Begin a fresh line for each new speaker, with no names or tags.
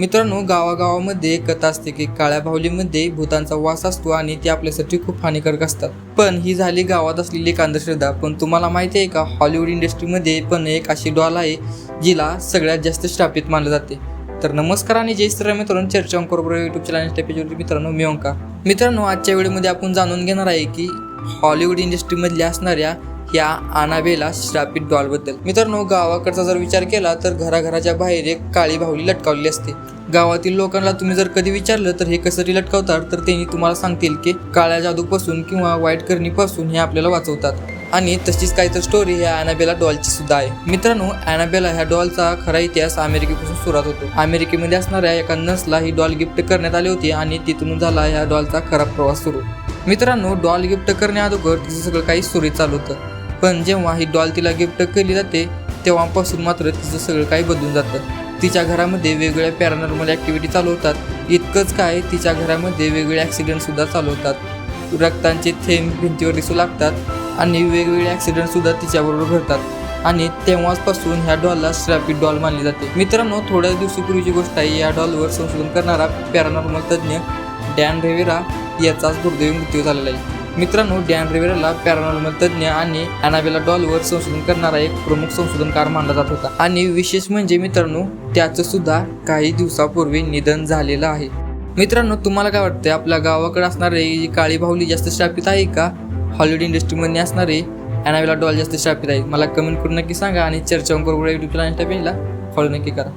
मित्रांनो गावागावामध्ये एक कथा असते की काळ्या बाहुलीमध्ये भूतांचा वास असतो आणि ते आपल्यासाठी खूप हानिकारक असतात. पण ही झाली गावात असलेली एक अंधश्रद्धा पण तुम्हाला माहिती आहे का हॉलिवूड इंडस्ट्रीमध्ये पण एक अशी डॉल आहे जिला सगळ्यात जास्त श्रापित मानलं जाते. तर नमस्कार आणि जय श्रीराम मित्रांनो चर्चा अंकोर युट्यूब चॅनल पेजवरती मित्रांनो मी ओंका मित्रांनो आजच्या वेळेमध्ये आपण जाणून घेणार आहे की हॉलिवूड इंडस्ट्रीमधल्या असणाऱ्या या आनाबेला श्रापित डॉलबद्दल मित्रांनो गावाकडचा जर विचार केला तर घराघराच्या बाहेर एक काळी भावली लटकावली असते. गावातील लोकांना तुम्ही जर कधी विचारलं तर हे कसरी लटकावतात तर त्यांनी तुम्हाला सांगतील की काळ्या जादूपासून किंवा वाईट करणीपासून हे आपल्याला वाचवतात. आणि तशीच काही तर स्टोरी ह्या अॅनाबेला डॉलची सुद्धा आहे. मित्रांनो अॅनाबेला ह्या डॉलचा खरा इतिहास अमेरिकेपासून सुरुवात होतो. अमेरिकेमध्ये असणाऱ्या एका नर्सला ही डॉल गिफ्ट करण्यात आली होती आणि तिथून झाला ह्या डॉलचा खरा प्रवास सुरू. मित्रांनो डॉल गिफ्ट करण्याअगोदर तिचं सगळं काही सुरळीत चालू होतं. पण जेव्हा ही डॉल तिला गिफ्ट केली जाते तेव्हापासून मात्र तिचं सगळं काही बदलून जातं. तिच्या घरामध्ये वेगवेगळ्या पॅरानॉर्मल ॲक्टिव्हिटी चालू होतात इतकंच काय तिच्या घरामध्ये वेगवेगळे ॲक्सिडेंटसुद्धा चालू होतात रक्तांचे थेंब भिंतीवर दिसू लागतात आणि वेगवेगळे ॲक्सिडेंटसुद्धा तिच्याबरोबर घडतात. आणि तेव्हाचपासून ह्या डॉलला स्ट्रॅपिड डॉल मानली जाते. मित्रांनो थोड्या दिवसापूर्वीची गोष्ट आहे या डॉलवर संशोधन करणारा पॅरानॉर्मल तज्ज्ञ डॅन रेवेरा याचाच दुर्दैवी मृत्यू झालेला आहे. मित्रांनो डॅन रेवेराला पॅरानॉर्मल तज्ज्ञ आणि अनाबेला डॉलवर संशोधन करणारा एक प्रमुख संशोधनकार मानला जात होता. आणि विशेष म्हणजे मित्रांनो त्याचं सुद्धा काही दिवसापूर्वी निधन झालेलं आहे. मित्रांनो तुम्हाला काय वाटतं आपल्या गावाकडे असणारे ही काळी बाहुली जास्त शापित आहे का? हॉलिवूड इंडस्ट्रीमध्ये असणारे अनाबेला डॉल जास्त शापित आहे. मला कमेंट करून नक्की सांगा आणि चर्चा करून युट्यूब चॅनल पेजला फॉलो नक्की करा.